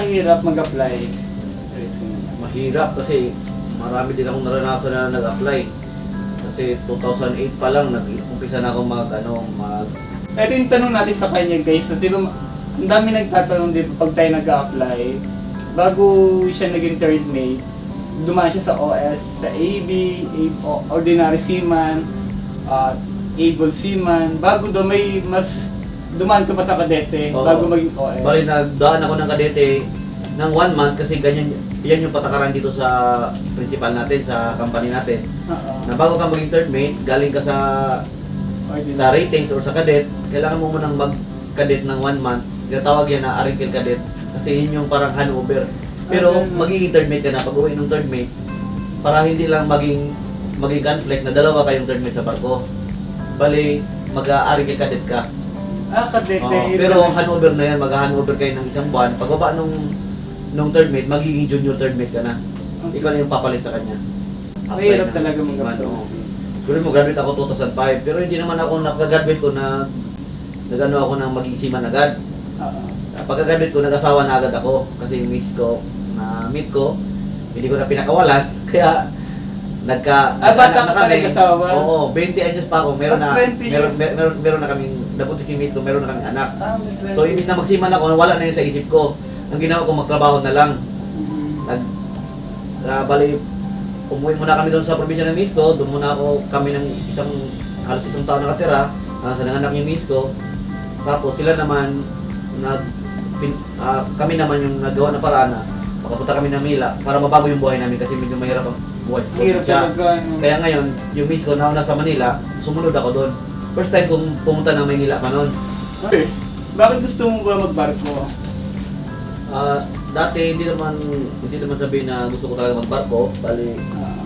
ba kahirap mag-apply? Mahirap kasi marami din akong naranasan na nag-apply. Kasi 2008 pa lang, nag-umpisa na ako mag, ano, mag, Ito yung tanong natin sa kanya guys. So, sino, ang dami nagtatanong din pag tayo nag-apply. Bago siya naging third mate, dumaan siya sa OS, sa AB, Ordinary Seaman, at Able Seaman. Bago do may mas dumaan ko pa sa kadete Oo. bago maging OS. Bali, nagdaan ako ng kadete ng one month kasi ganyan, yan yung patakaran dito sa principal natin, sa company natin. Oo. Na bago ka maging third mate, galing ka sa Ordinary. sa ratings or sa cadet, kailangan mo munang mag-cadet ng one month. Tinatawag yan na Arikel Cadet kasi yun yung parang handover. Pero ganun. magiging third mate ka na pag uwi ng third mate para hindi lang maging maging conflict na dalawa kayong third mate sa barko. Bali, mag-Arikel Cadet ka. Ah, kadete. Oo, yun pero lang. handover na yan, mag-handover kayo ng isang buwan. Pagbaba nung nung third mate, magiging junior third mate ka na. Ikaw na yung papalit sa kanya. Mahirap na. talaga mag-apply. Pero mo graduate ako 2005, pero hindi naman ako nakagraduate ko na nagano ako ng maging seaman agad. Oo. Pagka-graduate ko, nag-asawa na agad ako kasi miss ko na meet ko, hindi ko na pinakawalan. Kaya nagka Ah, bata nagkaanak ka pa nag-asawa? Oo, 20 anyos pa ako. Meron na Ah, 20 meron, years. mer- meron, meron na kaming nabuntis si miss ko, meron na kaming anak. Ah. So imbis na magsiman ako, wala na yun sa isip ko. Ang ginawa ko, magtrabaho na lang. Nag, uh, bali, umuwi muna kami doon sa probinsya ng miss ko. Doon muna ako, kami ng isang, halos isang taon nakatira. Uh, sa nanganak yung miss ko. Tapos sila naman, nag, pin, ah, kami naman yung nagawa na paraan na makapunta kami ng Mila para mabago yung buhay namin kasi medyo mahirap ang buhay sa probinsya. Kaya ngayon, yung miss ko nauna sa Manila, sumunod ako doon. First time kong pumunta ng Manila pa noon. Okay. Bakit gusto mo ba magbarko? Ah, dati hindi naman hindi naman sabihin na gusto ko talaga magbarko, bali Ah,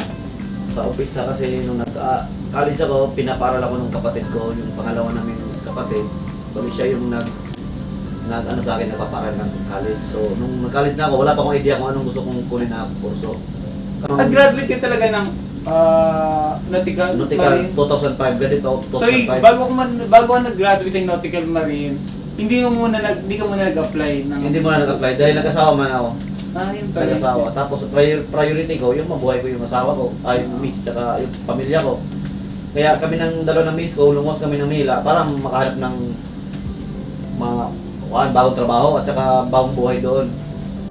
sa umpisa kasi nung nag ah, college ako, pinaparal ako ng kapatid ko, yung pangalawa namin kapatid. Bali siya yung nag nag ano sa akin nagpaparal ng college. So nung nag-college na ako, wala pa akong idea kung anong gusto kong kunin na kurso. Nag-graduate ka talaga ng ah, nautical, Nautical marine. 2005, graduate ako So, y- 2005. bago man bago nag-graduate ng nautical marine, hindi mo muna nag hindi ka muna nag-apply ng hindi mo na nag-apply dahil nag-asawa man ako. Ah, yun pala. Nag-asawa. Tapos prior- priority ko, yung mabuhay ko yung asawa ko, ay yung miss tsaka yung pamilya ko. Kaya kami ng dalawa ng miss ko, lumos kami ng Mila para makahanap ng mga kuhaan, bagong trabaho at saka bagong buhay doon.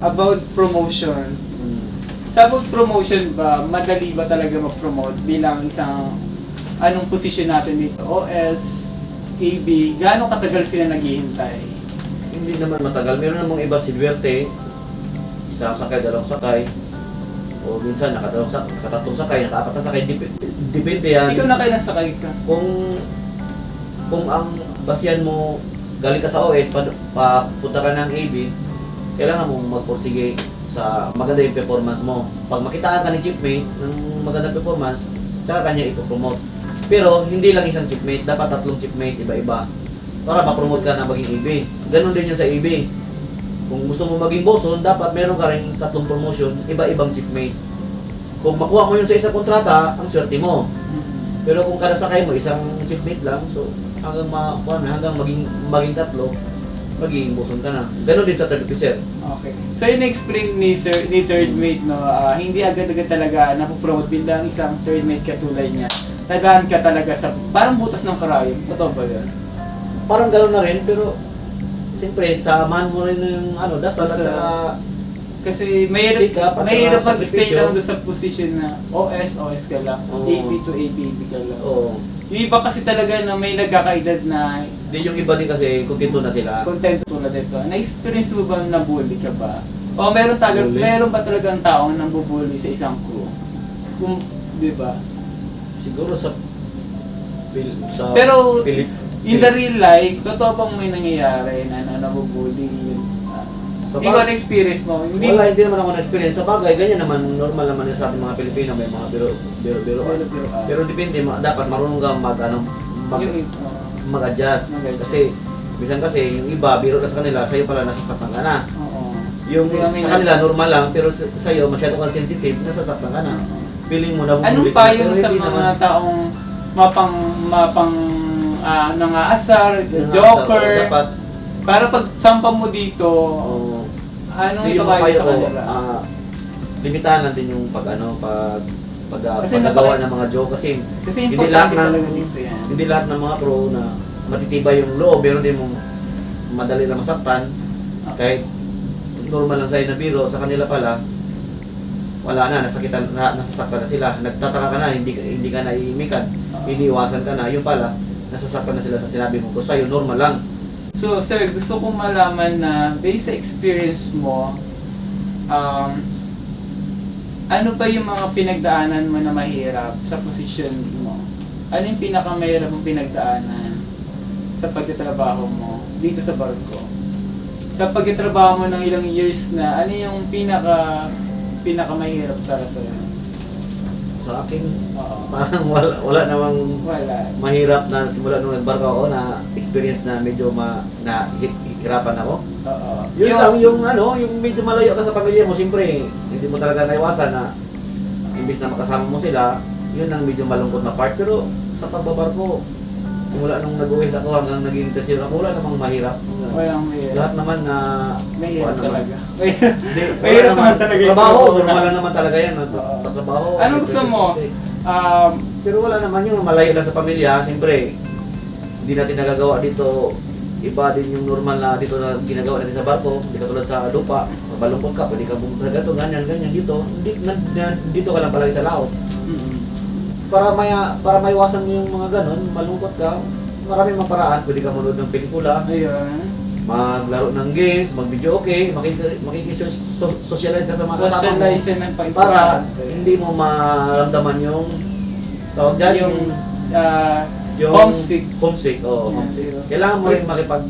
About promotion. Mm. Sa about promotion ba, madali ba talaga mag-promote bilang isang anong position natin dito? OS, AB, gaano katagal sila naghihintay? Hindi naman matagal. Meron namang iba si Duerte, isang sakay, dalawang sakay. O minsan nakadalawang sakay, nakatatlong sakay, nakaapat na sakay. Dep- depende yan. Ikaw na kailan sakay ka? kung kung ang basihan mo galing ka sa OS, pa, papunta ka ng AB, kailangan mong magpursige sa maganda yung performance mo. Pag makitaan ka ni chipmate ng magandang performance, tsaka kanya ipopromote. Pero hindi lang isang chipmate, dapat tatlong chipmate, iba-iba. Para ma-promote ka na maging AB. Ganon din yun sa AB. Kung gusto mo maging boson, dapat meron ka rin tatlong promotion, iba-ibang chipmate. Kung makuha mo yun sa isang kontrata, ang swerte mo. Pero kung kada sakay mo isang chipmate lang, so hanggang ma na, hanggang maging maging tatlo, magiging buson ka na. Ganon din sa third officer. Okay. So yun explain ni sir, ni third mate no, ah, hindi agad-agad talaga napopromote bilang isang third mate katulad niya. Nadaan ka talaga sa parang butas ng karayom. Totoo ba yun? Parang ganon na rin, pero siyempre, samahan mo rin yung ano, dasal at Sa- saka Kasi at mahirap saka mag-stay lang doon sa position na OS, OS ka lang. Oo. AB to AB ka lang. oh, Yung iba kasi talaga na may nagkakaedad na di yung iba din kasi kontento na sila. content tulad ito. Na-experience mo ba na bully ka ba? O meron tagal, meron ba talagang taong nang bubully sa isang crew? Kung, di ba? Siguro sa Pil- sa Pero, Pilip, In the real life, totoo bang may nangyayari na, na yun? Ah, Sa Hindi bag- na-experience mo. Hindi wala, hindi naman ako na-experience. Sa bagay, ganyan naman, normal naman yun sa ating mga Pilipino, may mga biro, biro, biro. Pero, pero, Pero depende, ma- dapat marunong kang mag, ano, mag, yung, ah, mag-adjust. Mag-adjust. Kasi, bisan kasi, yung iba, biro na sa kanila, sa'yo pala nasasaktan ka na. oo. Yung Kaya may sa kanila, normal lang, pero sa- sa'yo, masyado kang sensitive, nasasaktan ka na. Feeling mo na Anong payo mo pero sa mga naman. taong mapang mapang ah, nangaasar, joker, Dapat, para pag sampa mo dito, oh, yung ipapayo papayo sa kanila? ah, limitahan din yung pag ano, pag pag ah, Kasi napaka- ng mga joke. Kasi Kasi hindi lahat ng hindi lahat ng mga pro na matitibay yung loob, meron din mong madali na masaktan. Kahit normal lang sa'yo na biro, sa kanila pala wala na, nasakitan, na, nasasaktan na sila. Nagtataka ka na, hindi, hindi ka na iimikan, iniiwasan ka na. Yung pala, nasasaktan na sila sa sinabi mo. Kung sa'yo, normal lang. So, sir, gusto kong malaman na based sa experience mo, um, ano ba yung mga pinagdaanan mo na mahirap sa position mo? Ano yung pinakamahirap mong pinagdaanan sa pagtatrabaho mo dito sa barko? Sa pagtatrabaho mo ng ilang years na, ano yung pinaka pinakamahirap para sa Sa akin, Oo. parang wala, wala namang Wala. mahirap na simula nung nagbarko ako na experience na medyo ma, na hit, hirapan ako. Oo. Yun lang yung ano, yung medyo malayo ka sa pamilya mo, siyempre, hindi mo talaga naiwasan na imbis na makasama mo sila, yun ang medyo malungkot na part. Pero sa pagbabarko, simula nung nag-uwis ako hanggang naging interview ako, wala namang mahirap. Walang mahirap. Lahat naman na Mahirap talaga. Mahirap naman. talaga Trabaho, trabaho. normal naman talaga yan. Oo. Tatrabaho. Anong gusto mo? Um, Pero wala naman yung malayo lang sa pamilya, siyempre, hindi natin nagagawa dito. Iba din yung normal na dito na ginagawa natin sa barko, hindi katulad sa lupa. Mabalungkot ka, pwede ka pumunta sa ganito, ganyan, ganyan dito. Di, na, na- dito ka lang palagi sa laot. Para may para maiwasan mo yung mga ganon, malungkot ka, maraming mga paraan. Pwede ka manood ng pelikula, ayun. maglaro ng games, mag-video okay, makiki- makikisocialize ka sa mga kasama mo. Socialize ang pag Para hindi mo maramdaman yung tawag dyan, yung ah, yung homesick. Homesick, oo. Yeah. homesick. Kailangan mo rin makipag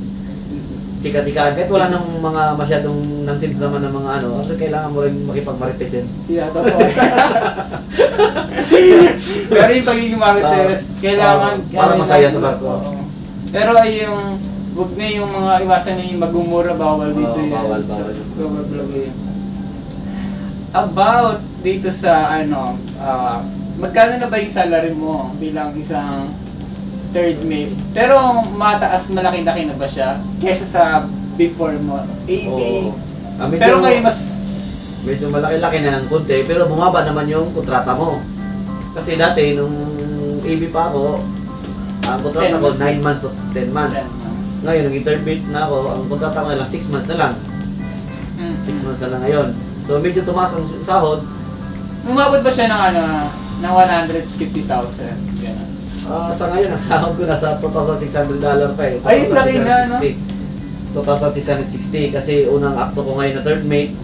chika-chikaan. Kahit wala nang mga masyadong nonsense naman ng mga ano, kasi kailangan mo rin makipag-maritesin. Yeah, tapos. Pero yung pagiging marites, Ah, kailangan... ah, para masaya sa barko. Pero ay yung, huwag na yung mga iwasan na yung magumura, bawal dito yan. bawal, bawal. Bawal talaga yun. About dito sa ano, ah, magkano na ba yung salary mo bilang isang third mate? Pero mataas, malaki-laki na ba siya? Kesa sa big four mo? AB. Oo. Ah, medyo- Pero ngayon mas Medyo malaki-laki na ng konti, pero bumaba naman yung kontrata mo. Kasi dati, nung AB pa ako, ang kontrata 10 ko months. 9 months to 10 months. Ngayon, nag intermediate na ako, ang kontrata ko na lang 6 months na lang. Mm. 6 months na lang ngayon. So medyo tumaas ang sahod. Umabot ba siya ng ano, ng 150,000? Ganun. Ah, sa ngayon, ang sahod ko nasa $2,600 dollar pa eh. Ay, laki na, no? 2,660 kasi unang akto ko ngayon na third mate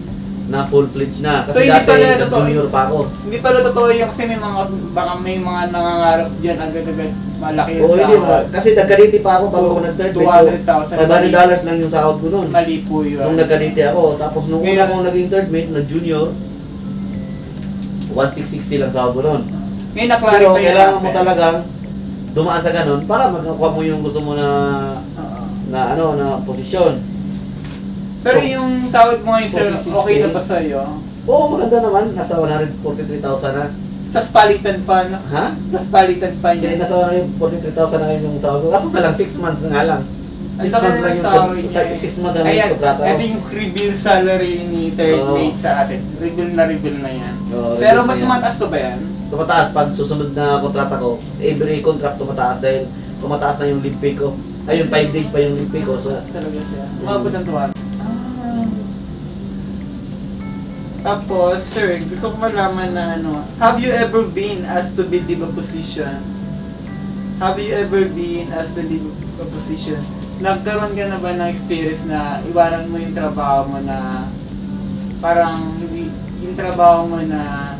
na full-fledged na. So, Kasi hindi dati, pala totoo- junior pa ako. Hindi pala totoo yun kasi may mga, baka may mga nangangarap dyan agad-agad malaki yung Oo, hindi sahod. ba? Kasi nagkaliti pa ako bago ako nag-third mate. 200,000. So, 500 dollars lang yung sahod ko noon. Mali po yun. Nung nagkaliti ako. Tapos nung una akong naging third mate, nag-junior, 1,660 lang sahod ko noon. Ngayon na-clarify Pero na kailangan mo talagang dumaan sa ganun para magkakuha mo yung gusto mo na Oo. na ano na posisyon. Pero So, yung sahod mo ngayon, sir, 460. okay na ba sa'yo? Oo, maganda naman. Nasa 143,000 na. Tapos palitan pa, no? Ha? Tapos palitan pa Hindi, niya. nasa 143,000 na ngayon yung sahod ko. Kaso na lang, 6 months na nga lang. 6 Ang months lang yung, salary sa, niya. 6 months na lang Ayan, yung kontrata ko. ito yung reveal salary ni third Oo. mate sa atin. Reveal na reveal na yan. Oo, Pero reveal na yan. tumataas pa ba yan? Tumataas pag susunod na kontrata ko. Every contract tumataas dahil tumataas na yung leave pay ko. Ay, yung 5 days pa yung leave pay ko. So, talaga siya. Umabot ng tuwan. Tapos, sir, gusto ko malaman na ano, have you ever been asked to leave a position? Have you ever been asked to leave a position? Nagkaroon ka na ba ng experience na iwanan mo yung trabaho mo na parang yung trabaho mo na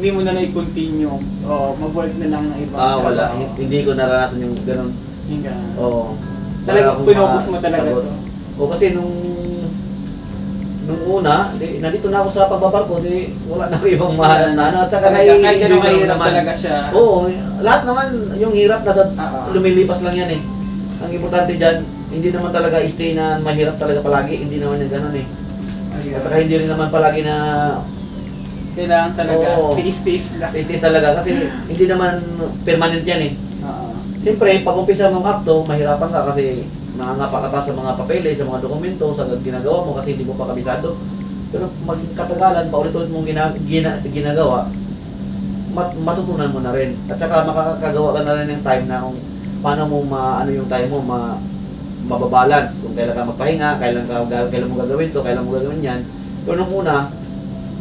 hindi mo na na-continue o mag-work na lang ng ibang ah, wala. trabaho? Hindi ko naranasan yung ganun. Yung ganun. Oo. Akong pinocus mo talaga masagot. to. O kasi nung nung una, di, nandito na ako sa pagbabarko, di wala na ako ibang mahal na ano. At saka Talaga, ko kahirap naman. talaga siya. Oo, lahat naman yung hirap na Oo. lumilipas lang yan eh. Ang importante dyan, hindi naman talaga stay na mahirap talaga palagi, hindi naman yung ganun eh. At saka hindi rin naman palagi na Kailangan talaga, Oo. tiis-tiis lang. tiis talaga kasi hindi naman permanent yan eh. Oo. Siyempre, pag umpisa mong akto, mahirapan ka kasi nangangapa ka pa sa mga papeles, sa mga dokumento, sa ginagawa mo kasi hindi mo pa kabisado. Pero maging katagalan, paulit-ulit mong gina, gina, ginagawa, mat, matutunan mo na rin. At saka makakagawa ka na rin ng time na kung paano mo ma, ano yung time mo, ma, mababalance. Kung kailan ka magpahinga, kailan, ka, kailan mo gagawin to, kailan mo gagawin yan. Pero nung una,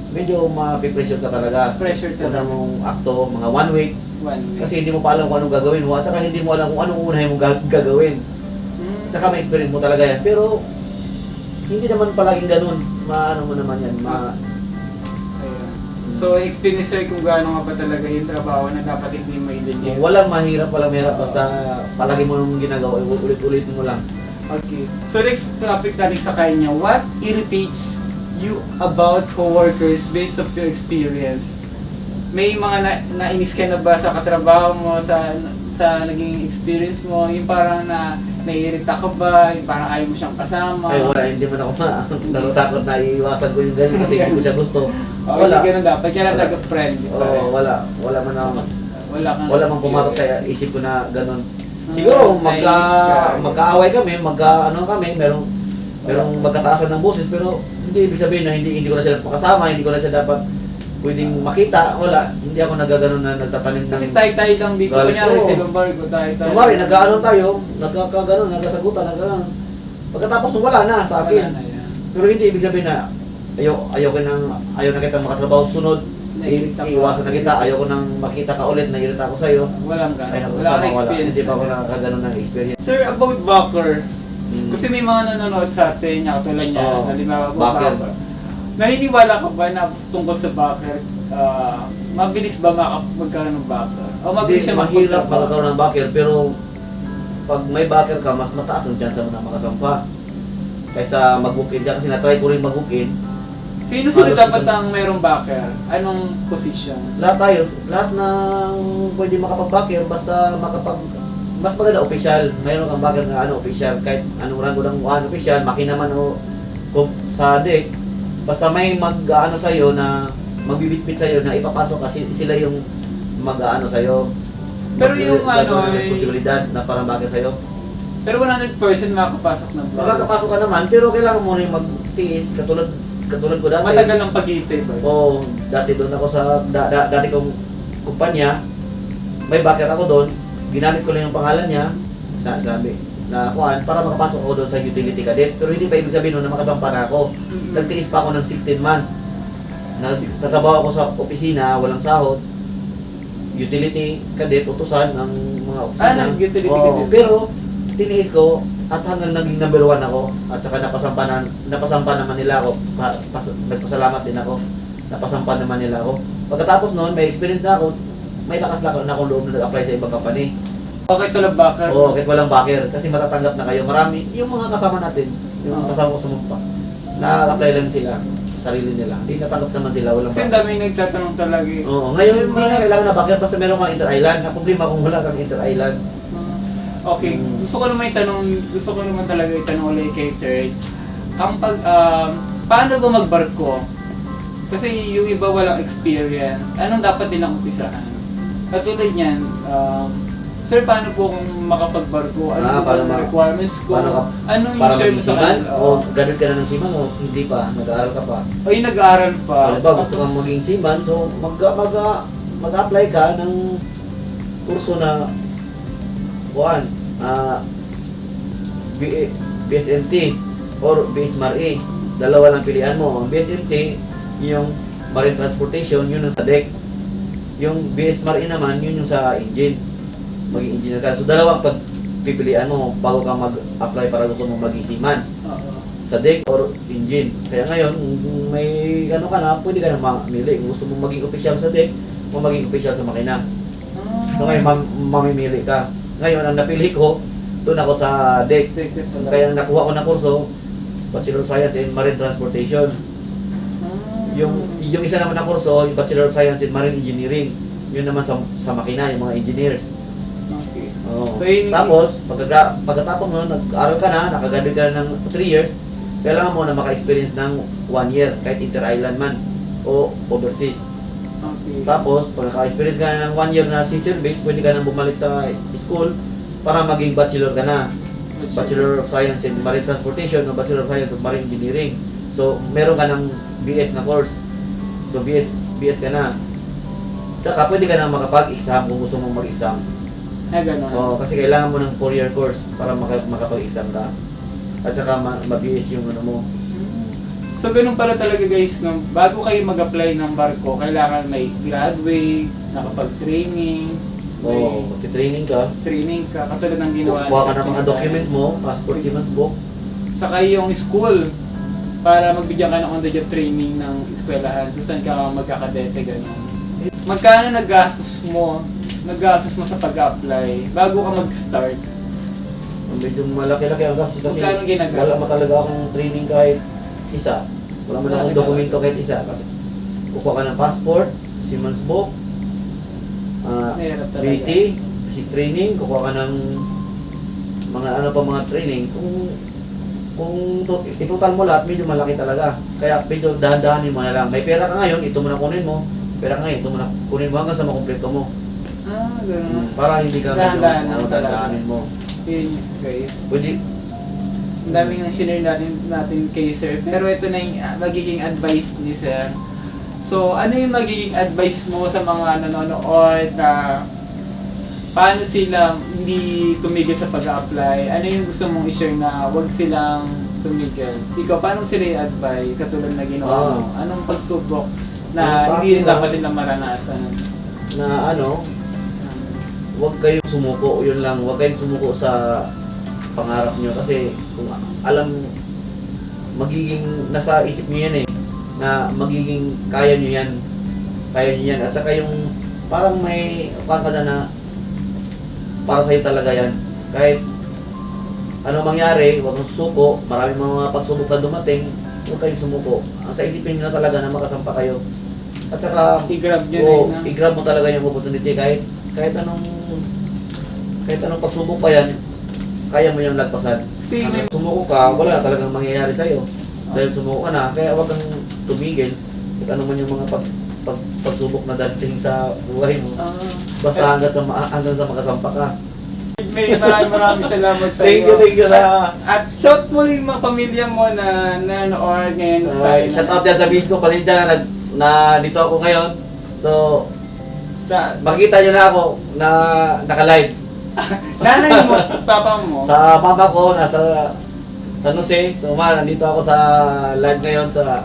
medyo ma-pressure ka talaga. Pressure talaga. mong akto, mga one week, One week. kasi hindi mo pa alam kung anong gagawin mo, at saka hindi mo alam kung anong unahin mo ga- gagawin. Hmm. At saka may experience mo talaga yan. Pero, hindi naman palaging ganun. Maano mo naman yan. Ma, Ayun. So, experience sir kung gaano nga ba talaga yung trabaho na dapat hindi mo i-delay. walang mahirap, walang mahirap. Basta palagi mo nung ginagawa, ulit-ulit mo lang. Okay. So next topic natin sa kanya, what irritates you about coworkers based of your experience? May mga na, nainis ka na ba sa katrabaho mo, sa sa naging experience mo, yung parang na naiirita ka ba, yung parang ayaw mo siyang kasama? Ay, wala, hindi man ako ma. Natatakot na iiwasan ko yung ganyan kasi hindi ko siya gusto. Oh, Wala. Hindi ganun dapat, kaya Wala. nag-friend. Oo, wala. Wala man So, ako. mas, wala kang Wala mang pumasok sa isip ko na ganun. Ah, Siguro, magka, magkaaway kami, magka, ano kami, merong, merong magkataasan ng boses, pero hindi ibig sabihin na hindi, hindi ko na sila pakasama, hindi ko na sila dapat pwedeng makita, wala. Hindi ako nagaganon na nagtatanim ng... Kasi tayo-tayo lang dito, Galit kunyari ko. sa Lumbargo, tayo-tayo. Kunwari, nag-ano tayo, nagkakaganon, nagkasagutan, nagkaganon. Pagkatapos nung wala na sa akin. Wala na yan. Pero hindi ibig sabihin na ayaw, ayaw ko nang, ayaw na kita makatrabaho sunod, i- Naiirita ka. iiwasan na kita, ayaw ko nang makita ka ulit, nairita ako sa'yo. Walang Ay, gano'n. naku, Wala kang wala. experience. Hindi pa ako nakakaganon ng experience. Sir, about Backer, Mm. Kasi may mga nanonood sa atin, yung katulad niya, Oo. halimbawa, about Backer. Naniniwala ka ba na tungkol sa Backer, ah, mabilis ba maka- magkaroon ng Backer? O mabilis Hindi, siya mahirap magpunta? magkakaroon ng backer, pero pag may backer ka, mas mataas ang chance mo na makasampa. Kaysa mag-book-in ka, kasi na-try ko rin mag-book-in. Sino sino Halos dapat isang- ang merong Backer? Anong position? Lahat tayo, lahat ng pwede makapag-backer, basta makapag mas maganda official. Mayroon kang backer na ano official kahit anong rango ng ano official, makina man o kung sa deck. Basta may mag-ano sa na magbibitbit sa na ipapasok kasi sila yung mag-ano sa Pero yung ano, eh- responsibilidad na parang backer sa Pero 100% makakapasok ng Backer. Makakapasok ka naman, pero kailangan mo rin magtiis katulad katulad ko dati. Matagal ang pag-ibig. Oo, dati doon ako sa da, da, dati kong kumpanya. May backer ako doon. Ginamit ko lang yung pangalan niya. Sa, sabi na kuan para makapasok ako doon sa utility cadet. Pero hindi pa ibig sabihin nun na makasampa na ako. Nagtiis pa ako ng 16 months. Na, natabaho ako sa opisina, walang sahod. Utility cadet, utusan ng mga opisina. Ah, nag-utility Oo, cadet. Pero, tiniis ko at hanggang naging number one ako at saka napasampa, na, napasampa naman nila ako pa, pas, nagpasalamat din ako napasampa naman nila ako pagkatapos noon may experience na ako may lakas na ako na akong loob na nag-apply sa ibang company Okay, tulad Backer. oo kahit walang backer kasi matatanggap na kayo marami yung mga kasama natin yung Oo. kasama ko sa mumpa na-apply lang sila sa sarili nila hindi natanggap naman sila walang Kasi dami nagtatanong talaga eh. oo ngayon Kasi hindi na kailangan na backer basta meron kang inter-island ang problema kung wala kang inter-island Okay, Mm. gusto ko naman itanong, gusto ko naman talaga itanong ulit kay Third. Ang pag, um, paano ba magbarko? Kasi yung iba walang experience, anong dapat nilang umpisahan? Katulad niyan, um, Sir, paano po kung makapagbarko? Ano Ah, paano ang requirements ko? paano ka- ano yung share mo sa siman kanila? o graduate ka na ng siman o hindi pa nag-aaral ka pa Ay, nag-aaral pa. Ano ba, gusto kang maging seaman, so mag, mag, mag-apply ka ng kurso na kuan, ah B- BSMT or BSMRE. Dalawa lang pilihan mo. Ang BSMT, yung marine transportation, yun ang sa Yung BSMRE naman, yun yung sa engine. Maging engineer ka. So dalawang pagpipilian mo bago ka mag-apply para gusto mong maging seaman sa deck or engine. Kaya ngayon, kung may ano ka na, pwede ka na mamili. Kung gusto mong maging official sa deck, o maging official sa makina. So ngayon, mam- mamimili ka. Ngayon, ang napili ko, doon ako sa deck. Kaya nakuha ko na kurso, Bachelor of Science in Marine Transportation. Yung yung isa naman na kurso, yung Bachelor of Science in Marine Engineering. Yun naman sa, sa makina, yung mga engineers. Okay. Oo. So, yun- Tapos, pagkagra- pagkatapos nun, nag-aral ka na, nakagraduate ka ng 3 years, kailangan mo na maka-experience ng 1 year, kahit inter-island man o overseas. Okay. Tapos, pag naka-experience ka na ng 1 year na sea service, pwede ka nang bumalik sa school para maging bachelor ka na. Bachelor of Science in Marine Transportation o Bachelor of Science in Marine Engineering. So, meron ka ng BS na course. So, BS, BS ka na. Tsaka pwede ka na makapag-exam kung gusto mong mag-exam. Na gano'n. Oo, kasi kailangan mo ng 4-year course para maka- makapag-exam ka. At saka ma- ma-BS yung ano mo. So ganun pala talaga guys, no? bago kayo mag-apply ng barko, kailangan may graduate, nakapag-training, may Oo, magti-training ka. training ka, katulad ng ginawa Kuha ka ng mga documents mo, passport, seaman's book. Saka yung school, para magbigyan ka ng on-the-job training ng eskwelahan, kung saan ka magkakadete, gano'n. Magkano naggastos mo, naggastos mo sa pag-apply, bago ka mag-start? Medyo malaki-laki ang gastos kasi Magkano ginagastos? wala man talaga akong training kahit isa. Wala man Malaki akong dokumento kahit isa. Kasi kukuha ka ng passport, seaman's book, ah, Mahirap talaga. BT, basic training, kukuha ka ng mga ano pa mga training. Kung kung itutal mo lahat, medyo malaki talaga. Kaya medyo dahan-dahanin mo na lang. May pera ka ngayon, ito mo na kunin mo. Pera ka ngayon, ito mo na kunin mo hanggang sa makumpleto mo. Ah, gano'n. Para hindi ka medyo talaga. dahan-dahanin mo. Yun guys. Pwede, Ang daming nang sinare natin, natin kay sir. Pero ito na yung ah, magiging advice ni sir. So, ano yung magiging advice mo sa mga nanonood na paano sila hindi tumigil sa pag-apply? Ano yung gusto mong i-share na wag silang tumigil? Ikaw, paano sila i-advise katulad na ginawa mo? Anong pagsubok na sa hindi akin, ah, dapat nila maranasan? na ano, huwag kayong sumuko, yun lang, huwag kayong sumuko sa pangarap nyo kasi kung alam, magiging, nasa isip nyo yan eh, na magiging kaya nyo yan, kaya nyo yan, at saka yung parang may kakada na para sa'yo talaga yan, kahit ano mangyari, huwag kang susuko, maraming mga pagsubok na dumating, huwag kayong sumuko. Ang sa isipin nyo na talaga na makasampa kayo. At saka, I-grab nyo na Oo, yun. ah. i-grab mo talaga yung opportunity kahit kahit anong kahit anong pagsubok pa yan, kaya mo yung lagpasan. Kasi Hanggang sumuko ka, wala na talagang mangyayari sa'yo. Dahil sumuko ka na, kaya huwag kang tumigil. Kahit ano man yung mga pag, pag, pagsubok na darating sa buhay mo. ah, Basta hanggang sa, ma- hanggang sa makasampa ka. may maraming maraming salamat sa Thank iyo. you, thank you sa... At shout mo rin mga pamilya mo na nanonood ngayon Uh, tayo. shout out yan sa bis ko, pasensya na, nag, na dito ako ngayon. So, Sa, makita nyo na ako na naka-live. nanay mo, papa mo. Sa papa ko, nasa San Jose. So, ma, nandito ako sa live ngayon sa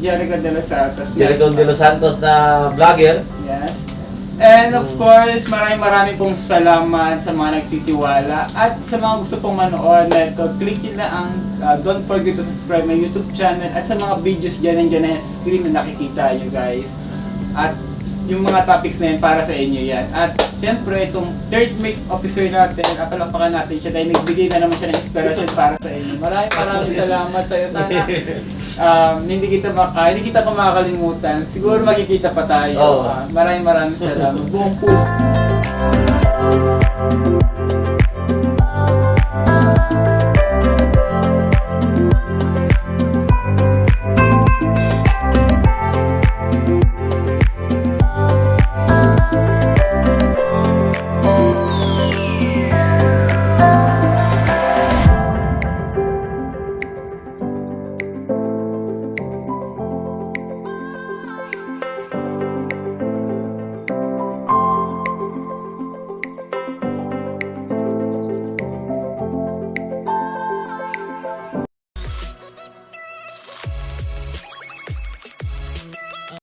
Jericho de los Santos. Jericho de los Santos na vlogger. Yes. And of course, maraming maraming pong salamat sa mga nagtitiwala at sa mga gusto pong manood na ito, click nyo na ang uh, don't forget to subscribe my YouTube channel at sa mga videos dyan nandiyan na sa screen na nakikita nyo guys. At yung mga topics na yan para sa inyo yan. At syempre, itong third mate officer natin, apalapakan natin siya dahil nagbigay na naman siya ng inspiration para sa inyo. Maraming maraming salamat sa iyo. Sana um, hindi kita maka, hindi kita pa makakalimutan. Siguro makikita pa tayo. Oo. Ah, maraming maraming salamat. Buong puso.